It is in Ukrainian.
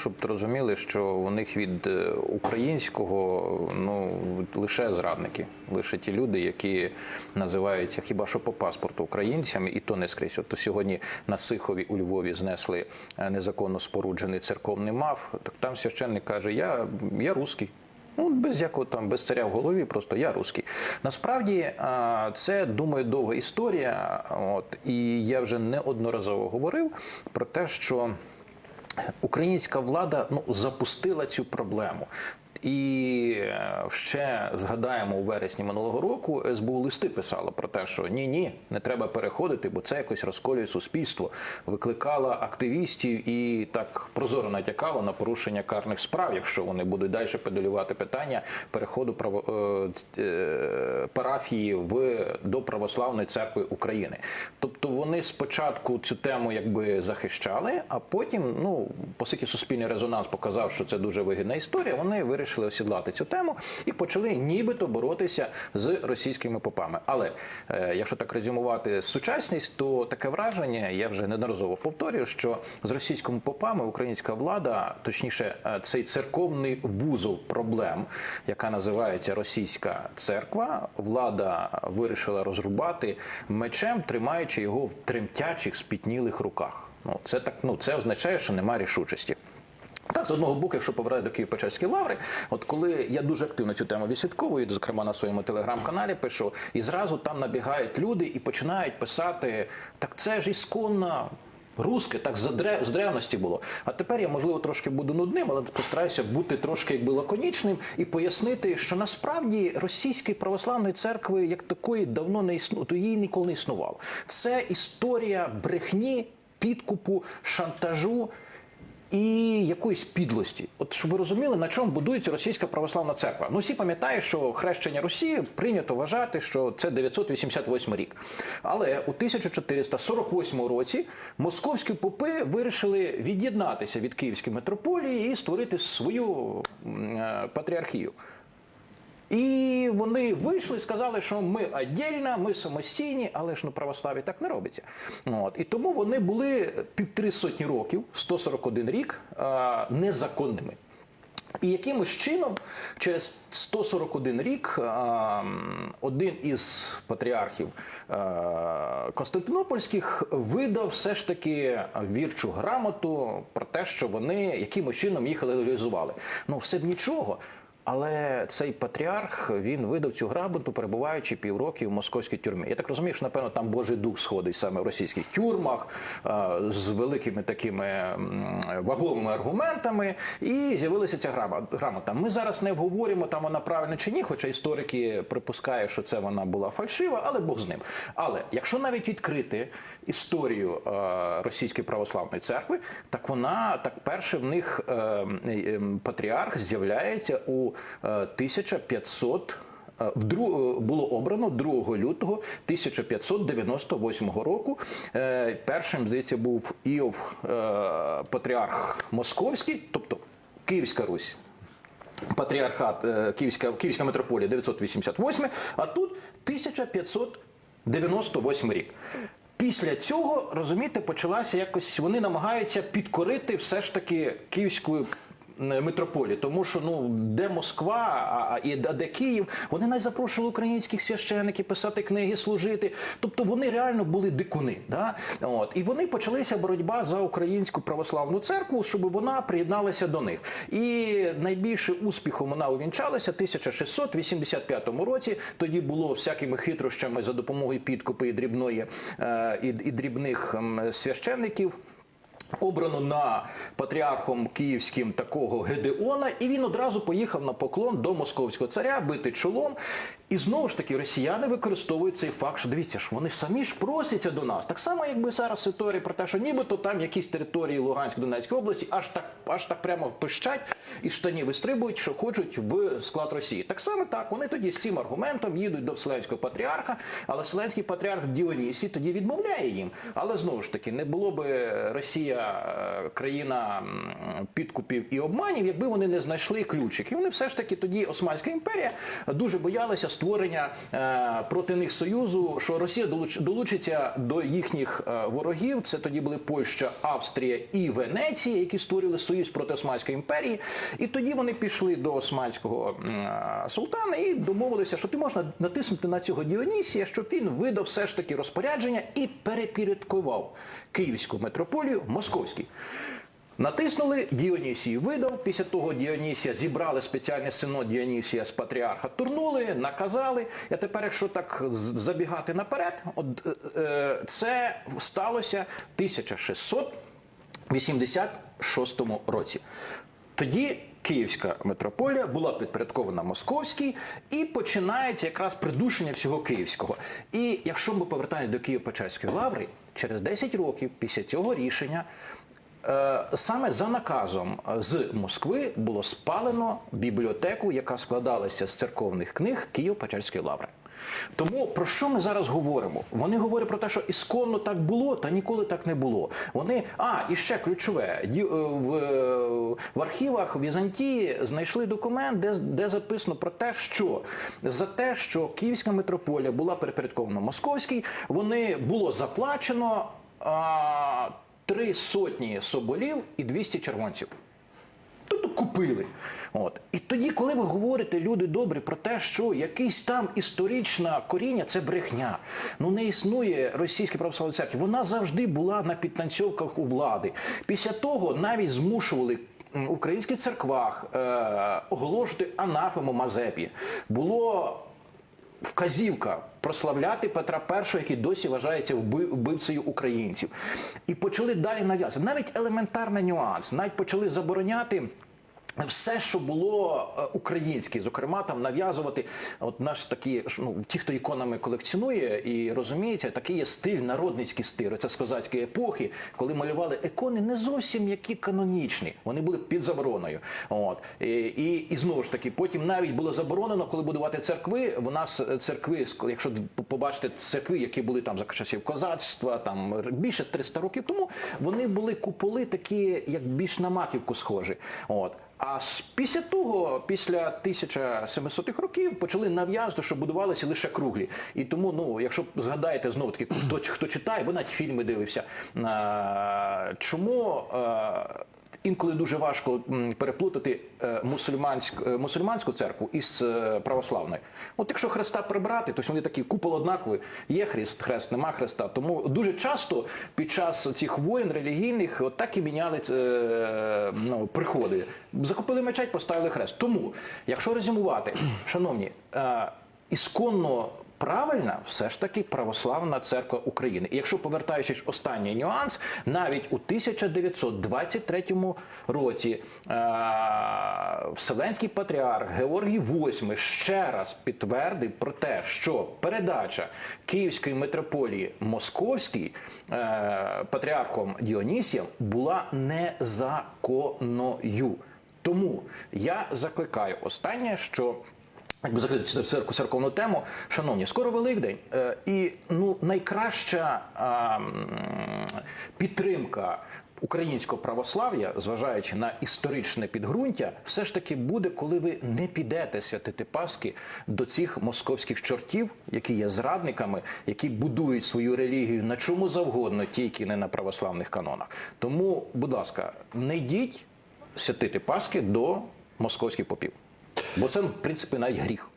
Щоб розуміли, що у них від е, українського ну лише зрадники, лише ті люди, які називаються хіба що по паспорту українцями, і то не скрізь. От сьогодні на Сихові у Львові знесли е, незаконно споруджений церковний мав. Так там священник каже: Я, я русський. Ну, без якого там, без царя в голові, просто я русський. Насправді це думаю довга історія. От і я вже неодноразово говорив про те, що українська влада ну запустила цю проблему. І е, ще згадаємо у вересні минулого року СБУ листи писало про те, що ні, ні, не треба переходити, бо це якось розколює суспільство. Викликала активістів і так прозоро натякало на порушення карних справ, якщо вони будуть далі педалювати питання переходу право е, е, парафії в до православної церкви України. Тобто вони спочатку цю тему якби захищали, а потім, ну суті, суспільний резонанс показав, що це дуже вигідна історія. Вони вирішили осідлати цю тему і почали нібито боротися з російськими попами. Але е, якщо так резюмувати сучасність, то таке враження, я вже неодноразово повторюю, що з російськими попами українська влада, точніше, е, цей церковний вузол проблем, яка називається російська церква, влада вирішила розрубати мечем, тримаючи його в тремтячих спітнілих руках. Ну це так, ну це означає, що немає рішучості. Так, з одного боку, якщо повертати до Києво-Печерської лаври, от коли я дуже активно цю тему відслідковую, зокрема на своєму телеграм-каналі пишу, і зразу там набігають люди і починають писати: так це ж ісконно русське, так з дре- з древності було. А тепер я можливо трошки буду нудним, але постараюся бути трошки якби лаконічним і пояснити, що насправді російської православної церкви як такої давно не існує, то її ніколи не існувало. Це історія брехні, підкупу, шантажу і якоїсь підлості. От щоб ви розуміли, на чому будується російська православна церква. Ну всі пам'ятають, що хрещення Росії прийнято вважати, що це 988 рік. Але у 1448 році московські попи вирішили від'єднатися від Київської митрополії і створити свою е, патріархію. І вони вийшли і сказали, що ми віддільно, ми самостійні, але ж ну православі так не робиться. От і тому вони були півтори сотні років, 141 рік, незаконними. І якимось чином, через 141 рік, один із патріархів Константинопольських видав все ж таки вірчу грамоту про те, що вони якимось чином їх легалізували. Ну, все б нічого. Але цей патріарх він видав цю грамоту, перебуваючи півроки в московській тюрмі. Я так розумію, що напевно там Божий дух сходить саме в російських тюрмах з великими такими ваговими аргументами, і з'явилася ця грамота. Ми зараз не обговорюємо, там вона правильна чи ні, хоча історики припускають, що це вона була фальшива, але Бог з ним. Але якщо навіть відкрити історію російської православної церкви, так вона так перше в них е, е, патріарх з'являється у е, 1500 е, було обрано 2 лютого 1598 року. Е, Першим, здається, був Іов патріарх Московський, тобто Київська Русь. Патріархат Київська, Київська митрополія 988, а тут 1598 рік. Після цього, розумієте, почалася якось, вони намагаються підкорити все ж таки Київську митрополію, тому що ну де Москва, а, і де Київ, вони навіть запрошували українських священиків писати книги, служити. Тобто вони реально були дикуни. Да? От і вони почалася боротьба за українську православну церкву, щоб вона приєдналася до них. І найбільше успіхом вона увінчалася в 1685 році. Тоді було всякими хитрощами за допомогою підкупу і дрібної е, і, і дрібних священників. Обрано на патріархом київським такого Гедеона, і він одразу поїхав на поклон до московського царя бити чолом. І знову ж таки росіяни використовують цей факт, що дивіться ж, вони самі ж просяться до нас. Так само, якби зараз історія про те, що нібито там якісь території Луганської Донецької області аж так аж так прямо пищать і штанів вистрибують, що хочуть в склад Росії. Так само так вони тоді з цим аргументом їдуть до Вселенського патріарха, але Вселенський патріарх Діонісій тоді відмовляє їм. Але знову ж таки не було би Росія Е, країна підкупів і обманів, якби вони не знайшли ключик. І вони все ж таки тоді Османська імперія дуже боялася створення е, проти них союзу, що Росія долуч- долучиться до їхніх е, ворогів. Це тоді були Польща, Австрія і Венеція, які створили союз проти Османської імперії. І тоді вони пішли до османського султана і домовилися, що ти можна натиснути на цього Діонісія, щоб він видав все ж таки розпорядження і перепорядкував Київську митрополію Московській. Натиснули, Діонісій видав. Після того Діонісія зібрали спеціальний синод Діонісія з патріарха, турнули, наказали. А тепер, якщо так забігати наперед, от е, це сталося в 1686 році. Тоді Київська митрополія була підпорядкована московській і починається якраз придушення всього київського. І якщо ми повертаємось до Києво-Печерської лаври, через 10 років після цього рішення. Е, Саме за наказом з Москви було спалено бібліотеку, яка складалася з церковних книг Києво-Печерської лаври. Тому про що ми зараз говоримо? Вони говорять про те, що ісконно так було, та ніколи так не було. Вони, а і ще ключове, е, е, в архівах Візантії знайшли документ, де, де записано про те, що за те, що Київська митрополія була перепорядкована московській, вони було заплачено. А, Три сотні соболів і 200 червонців. Тобто купили. От. І тоді, коли ви говорите, люди добрі, про те, що якийсь там історичне коріння це брехня. Ну не існує російська православна церква. Вона завжди була на підтанцьовках у влади. Після того навіть змушували. В українських церквах е, оголошувати анафему Мазепі. Було вказівка прославляти Петра І, який досі вважається вби- вбивцею українців. І почали далі нав'язувати. Навіть елементарний нюанс, навіть почали забороняти. Все, що було е, українське, зокрема, там нав'язувати, от наш такі, ну, ті, хто іконами колекціонує і розуміється, такий є стиль, народницький стиль. Це з козацької епохи, коли малювали ікони не зовсім які канонічні, вони були під забороною. От і, і, і знову ж таки, потім навіть було заборонено, коли будувати церкви. У нас церкви, якщо побачите церкви, які були там за часів козацтва, там більше 300 років тому, вони були куполи такі, як більш на маківку схожі. От. А після того, після 1700-х років, почали нав'язно, що будувалися лише круглі. І тому, ну, якщо згадаєте знову таки, хто, хто читає, бо навіть фільми дивився, чому інколи дуже важко переплутати е, мусульманськ, е, мусульманську церкву із е, православною. От якщо Христа прибрати, то вони такі купол однаковий. Є хрест, хрест, нема хреста. Тому дуже часто під час цих воєн релігійних от так і міняли ну, приходи. Закупили мечеть, поставили хрест. Тому, якщо резюмувати, шановні, ісконно правильна все ж таки православна церква України. І якщо повертаючись останній нюанс, навіть у 1923 році е, Вселенський патріарх Георгій VIII ще раз підтвердив про те, що передача Київської митрополії Московській е, патріархом Діонісієм була незаконною. Тому я закликаю останнє, що Якби закрити церкву церковну тему, шановні, скоро Великдень, е, і ну найкраща м, підтримка українського православ'я, зважаючи на історичне підґрунтя, все ж таки буде, коли ви не підете святити Пасхи до цих московських чортів, які є зрадниками, які будують свою релігію на чому завгодно, тільки не на православних канонах. Тому, будь ласка, не йдіть святити Пасхи до московських попів. Бо це, в принципі, навіть гріх.